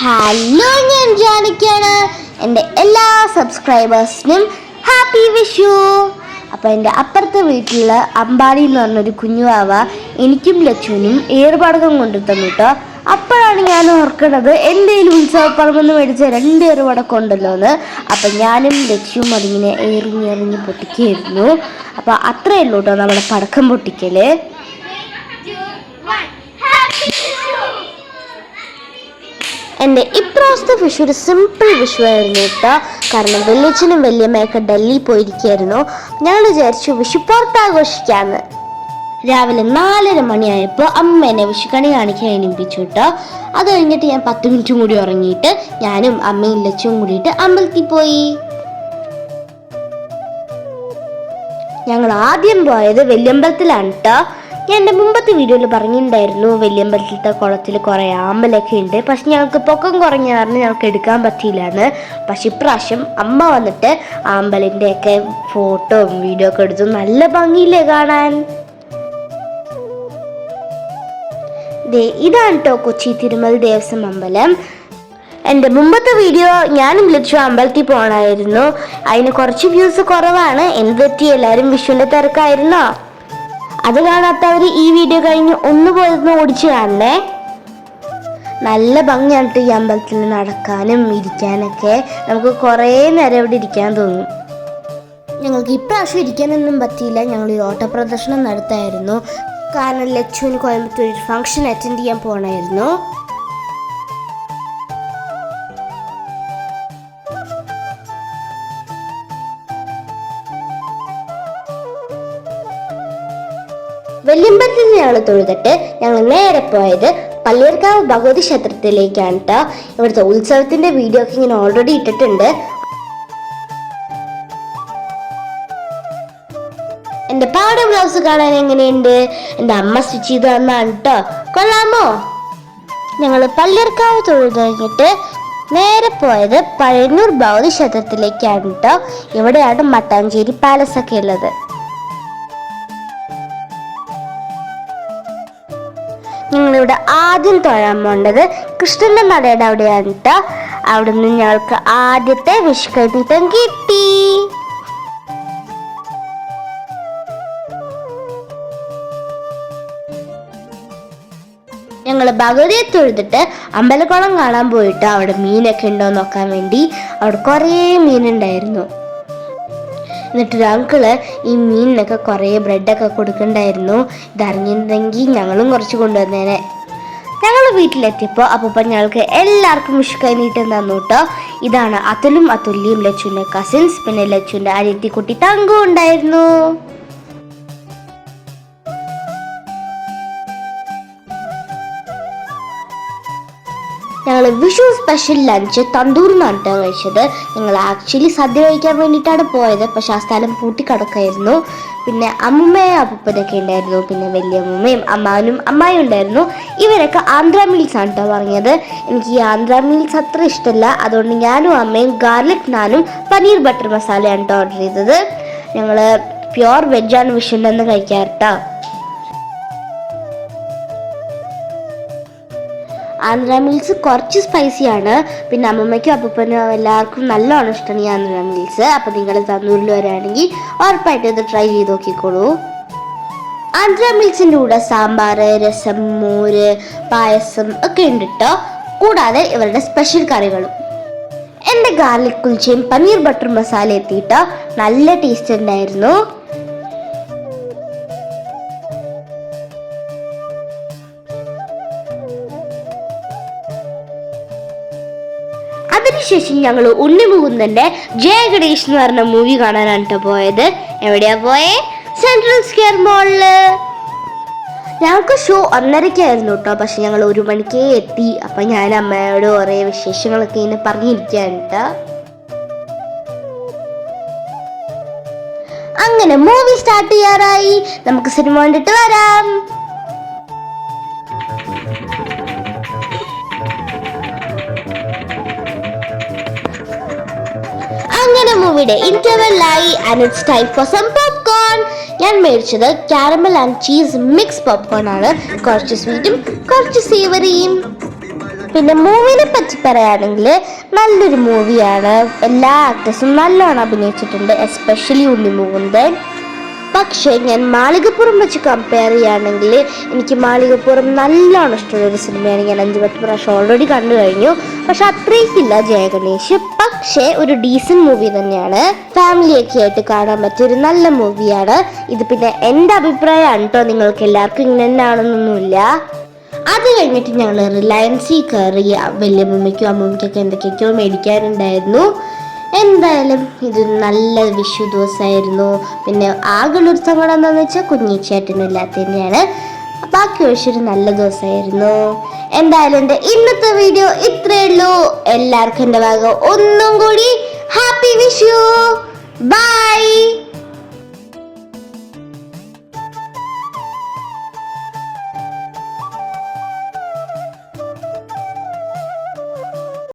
Hello ഞാൻ ജാനകിയാണ്. എന്റെ എല്ലാ സബ്സ്ക്രൈബേഴ്സിനും ഹാപ്പി വിഷു അപ്പോൾ എന്റെ അപ്പുറത്തെ വീട്ടിലുള്ള അമ്പാടി എന്ന് പറഞ്ഞൊരു കുഞ്ഞുവാവ എനിക്കും ലച്ചുവിനും ഏറുപാടകം കൊണ്ടു തന്നു കേട്ടോ അപ്പോഴാണ് ഞാൻ ഓർക്കുന്നത് എന്തെങ്കിലും ഉത്സവപ്പറമ്പെന്ന് മേടിച്ച രണ്ട് ഏറുപടക്കം ഉണ്ടല്ലോ എന്ന്. അപ്പം ഞാനും ലക്ഷ്യവും അതിങ്ങനെ എറിഞ്ഞ് എറിഞ്ഞ് പൊട്ടിക്കുകയായിരുന്നു. അപ്പോൾ അത്രയേ ഉള്ളൂ കേട്ടോ നമ്മുടെ പടക്കം പൊട്ടിക്കൽ എന്റെ ഇപ്രാവശ്യത്തെ വിഷു ഒരു സിമ്പിൾ വിഷു ആയിരുന്നു കേട്ടോ. കാരണം വലിയച്ഛനും വല്യമ്മയൊക്കെ ഡൽഹിയിൽ പോയിരിക്കുകയായിരുന്നു. ഞങ്ങൾ വിചാരിച്ചു വിഷു പുറത്താഘോഷിക്കാന്ന് രാവിലെ നാലര മണിയായപ്പോൾ അമ്മ എന്നെ വിഷുക്കണി കാണിക്കാൻ എണീപ്പിച്ചു കേട്ടോ. അത് കഴിഞ്ഞിട്ട് ഞാൻ പത്ത് മിനിറ്റും കൂടി ഉറങ്ങിയിട്ട് ഞാനും അമ്മയും ലച്ചും കൂടിയിട്ട് അമ്പലത്തിൽ പോയി. ഞങ്ങൾ ആദ്യം പോയത് വല്യമ്പലത്തിലാണ് കേട്ടോ. ഞാൻ എന്റെ മുമ്പത്തെ വീഡിയോയിൽ പറഞ്ഞിട്ടുണ്ടായിരുന്നു വല്യമ്പലത്തിലത്തെ കുളത്തിൽ കുറേ ആമ്പലൊക്കെ ഉണ്ട്. പക്ഷെ ഞങ്ങൾക്ക് പൊക്കം കുറഞ്ഞ കാരണം ഞങ്ങൾക്ക് എടുക്കാൻ പറ്റിയില്ലാന്ന്. പക്ഷെ ഇപ്രാവശ്യം അമ്മ വന്നിട്ട് ആമ്പലിന്റെയൊക്കെ ഫോട്ടോയും വീഡിയോ ഒക്കെ എടുത്തു. നല്ല ഭംഗിയില്ലേ കാണാൻ. ദേ ഇതാണ് കേട്ടോ കൊച്ചി തിരുമൽ ദേവസ്വം അമ്പലം. എന്റെ മുമ്പത്തെ വീഡിയോ ഞാനും ലച്ചു അമ്പലത്തിൽ പോകണമായിരുന്നു അതിന് കുറച്ച് വ്യൂസ് കുറവാണ്. എന്ത് പറ്റി? എല്ലാവരും വിഷുവിന്റെ തിരക്കായിരുന്നോ? അത് കാണാത്തവർ ഈ വീഡിയോ കഴിഞ്ഞ് ഒന്ന് പോയിരുന്നു ഓടിച്ച് കാണണേ. നല്ല ഭംഗിയാണ് ഈ അമ്പലത്തിൽ നടക്കാനും ഇരിക്കാനൊക്കെ. നമുക്ക് കുറേ നേരം ഇവിടെ ഇരിക്കാൻ തോന്നും. ഞങ്ങൾക്ക് ഇപ്രാവശ്യം ഇരിക്കാനൊന്നും പറ്റിയില്ല. ഞങ്ങൾ ഈ ഓട്ടപ്രദർശനം നടത്തായിരുന്നു. കാരണം ലച്ചുവിന് കോയമ്പത്തൂർ ഫംഗ്ഷൻ അറ്റൻഡ് ചെയ്യാൻ പോകണമായിരുന്നു വെല്ലുമ്പത്തിൽ ഞങ്ങൾ തൊഴുതിട്ട് ഞങ്ങൾ നേരെ പോയത് പള്ളിയർക്കാവ് ഭഗവതി ക്ഷേത്രത്തിലേക്കാണ് കേട്ടോ ഇവിടുത്തെ ഉത്സവത്തിന്റെ വീഡിയോ ഒക്കെ ഇങ്ങനെ ഓൾറെഡി ഇട്ടിട്ടുണ്ട്. എന്റെ പാട ബ്ലൗസ് കാണാൻ എങ്ങനെയുണ്ട്? എന്റെ അമ്മ സ്റ്റിച്ച് ചെയ്ത് തന്നാണ് കേട്ടോ കൊള്ളാമോ? ഞങ്ങൾ പള്ളിയർക്കാവ് തൊഴുത് കഴിഞ്ഞിട്ട് നേരെ പോയത് പഴയന്നൂർ ഭൗതി ക്ഷേത്രത്തിലേക്കാണ് കേട്ടോ ഇവിടെയാണ് മട്ടാഞ്ചേരി പാലസ് ഒക്കെ ഉള്ളത്. ഞങ്ങളിവിടെ ആദ്യം തൊഴാൻ പോണ്ടത് കൃഷ്ണന്റെ നടയുടെ അവിടെയാണ് കേട്ടോ അവിടെ നിന്ന് ഞങ്ങൾക്ക് ആദ്യത്തെ വിഷുക്കൈനീട്ടം കിട്ടി. ഞങ്ങൾ ഭഗവതിയെ തൊഴുതിട്ട് അമ്പലക്കുളം കാണാൻ പോയിട്ട് അവിടെ മീനൊക്കെ ഉണ്ടോ നോക്കാൻ വേണ്ടി അവിടെ കുറേ മീനുണ്ടായിരുന്നു. എന്നിട്ടൊരു ഒരാൾക്കൾ ഈ മീനിനൊക്കെ കുറേ ബ്രെഡൊക്കെ കൊടുക്കണ്ടായിരുന്നു. ഇതറിഞ്ഞിരുന്നെങ്കിൽ ഞങ്ങളും കുറച്ച് കൊണ്ടുവന്നേനെ. ഞങ്ങൾ വീട്ടിലെത്തിയപ്പോൾ അപ്പൂപ്പൻ ഞങ്ങൾക്ക് എല്ലാവർക്കും മുഷ്കൈ നീട്ടം തന്നു കേട്ടോ ഇതാണ് അതുലും അതുല്യം ലച്ചുവിന്റെ കസിൻസ് പിന്നെ ലച്ചുവിന്റെ അനിയത്തിക്കുട്ടി തങ്കും ഉണ്ടായിരുന്നു. ഞങ്ങൾ വിഷു സ്പെഷ്യൽ ലഞ്ച് തന്തൂർ നിന്നാണ് കഴിച്ചത്. ഞങ്ങൾ ആക്ച്വലി സദ്യ കഴിക്കാൻ വേണ്ടിയിട്ടാണ് പോയത്. പക്ഷെ ആ സ്ഥലം പൂട്ടിക്കിടക്കായിരുന്നു പിന്നെ അമ്മയും അപ്പൂപ്പനൊക്കെ ഉണ്ടായിരുന്നു. പിന്നെ വലിയമ്മയും അമ്മാവനും അമ്മായും ഉണ്ടായിരുന്നു. ഇവരൊക്കെ ആന്ധ്ര മീൽസ് ആണ് കേട്ടോ പറഞ്ഞത്. എനിക്ക് ഈ ആന്ധ്ര മീൽസ് അത്ര ഇഷ്ടമല്ല. അതുകൊണ്ട് ഞാനും അമ്മയും ഗാർലിക് നാനും പനീർ ബട്ടർ മസാലയാണ് കേട്ടോ ഓർഡർ ചെയ്തത്. ഞങ്ങൾ പ്യുവർ വെജ് ആണ് വിഷുണ്ടെന്ന് കഴിക്കാറ് ആന്ധ്ര മീൽസ് കുറച്ച് സ്പൈസിയാണ്. പിന്നെ അമ്മമ്മയ്ക്കും അപ്പൂപ്പനും എല്ലാവർക്കും നല്ലോണം ഇഷ്ടമാണ് ഈ ആന്ധ്ര മീൽസ് അപ്പം നിങ്ങൾ തന്നൂരിൽ വരാണെങ്കിൽ ഉറപ്പായിട്ടും ഇത് ട്രൈ ചെയ്ത് നോക്കിക്കോളൂ. ആന്ധ്ര മീൽസിന്റെ കൂടെ സാമ്പാർ രസം മോര് പായസം ഒക്കെ ഉണ്ട് കേട്ടോ കൂടാതെ ഇവരുടെ സ്പെഷ്യൽ കറികളും. എന്റെ ഗാർലിക് കുൽച്ചയും പനീർ ബട്ടർ മസാല എത്തിയിട്ട്. നല്ല ടേസ്റ്റ് ഉണ്ടായിരുന്നു. അതിനുശേഷം ഞങ്ങൾ ഉണ്ണിമുകുന്ദന്റെ ജയ ഗണേഷ് എന്ന് പറഞ്ഞ മൂവി കാണാനാണ് പോയത്. എവിടെയാ പോയേ? സെൻട്രൽ സ്ക്വയർ മോളിൽ ഞങ്ങൾക്ക് ഷോ ഒന്നരക്കായിരുന്നു കേട്ടോ പക്ഷെ ഞങ്ങൾ ഒരു മണിക്കേ എത്തി. അപ്പൊ ഞാൻ അമ്മയോട് കുറേ വിശേഷങ്ങളൊക്കെ ഇങ്ങനെ പറഞ്ഞിരിക്കുകയാണ് കേട്ടോ അങ്ങനെ മൂവി സ്റ്റാർട്ട് ചെയ്യാറായി. നമുക്ക് സിനിമ കണ്ടിട്ട് വരാം. മൂവിയുടെ ഇന്റർവെല്ലായി and it's time for some popcorn ഞാൻ മേടിച്ചത് caramel and cheese mix popcorn ആണ്. കുറച്ച് സ്വീറ്റും കുറച്ച് സേവറിയും പിന്നെ മൂവിനെ പറ്റി പറയുകയാണെങ്കിൽ നല്ലൊരു മൂവിയാണ്. എല്ലാ ആക്ടേഴ്സും നല്ലോണം അഭിനയിച്ചിട്ടുണ്ട് എസ്പെഷ്യലി ഉണ്ണി മുകുന്ദൻ. പക്ഷേ ഞാൻ മാളികപ്പുറം വെച്ച് കമ്പയർ ചെയ്യുകയാണെങ്കിൽ എനിക്ക് മാളികപ്പുറം നല്ലോണം ഇഷ്ടമുള്ള ഒരു സിനിമയാണ് ഞാൻ അഞ്ച് പത്ത് പ്രാവശ്യം ഓൾറെഡി കണ്ടു കഴിഞ്ഞു. പക്ഷെ അത്രയ്ക്കില്ല ജയഗണേഷ്. പക്ഷേ ഒരു ഡീസന്റ് മൂവി തന്നെയാണ്. ഫാമിലിയൊക്കെ ആയിട്ട് കാണാൻ പറ്റിയൊരു നല്ല മൂവിയാണ് ഇത് പിന്നെ എന്റെ അഭിപ്രായമാണ് കേട്ടോ നിങ്ങൾക്ക് എല്ലാവർക്കും ഇങ്ങനെ തന്നെയാണെന്നൊന്നുമില്ല. അത് കഴിഞ്ഞിട്ട് ഞങ്ങൾ റിലയൻസിൽ കയറി വല്യമ്മയ്ക്കും അമ്മമ്മയ്ക്കൊക്കെ എന്തൊക്കെയൊക്കെയോ മേടിക്കാനുണ്ടായിരുന്നു. എന്തായാലും ഇത് നല്ല വിഷു ദിവസമായിരുന്നു പിന്നെ ആകെയുള്ളൊരു സങ്കടം എന്താണെന്ന് വെച്ചാൽ കുഞ്ഞിച്ചേട്ടനും ഇല്ലാത്തതിന്റെയാണ് ബാക്കി ഒഴിച്ചൊരു നല്ല ദിവസമായിരുന്നു എന്തായാലും എന്റെ ഇന്നത്തെ വീഡിയോ ഇത്രയേ ഉള്ളൂ. എല്ലാവർക്കും എന്റെ ഭാഗം ഒന്നും കൂടി ഹാപ്പി വിഷു. ബൈ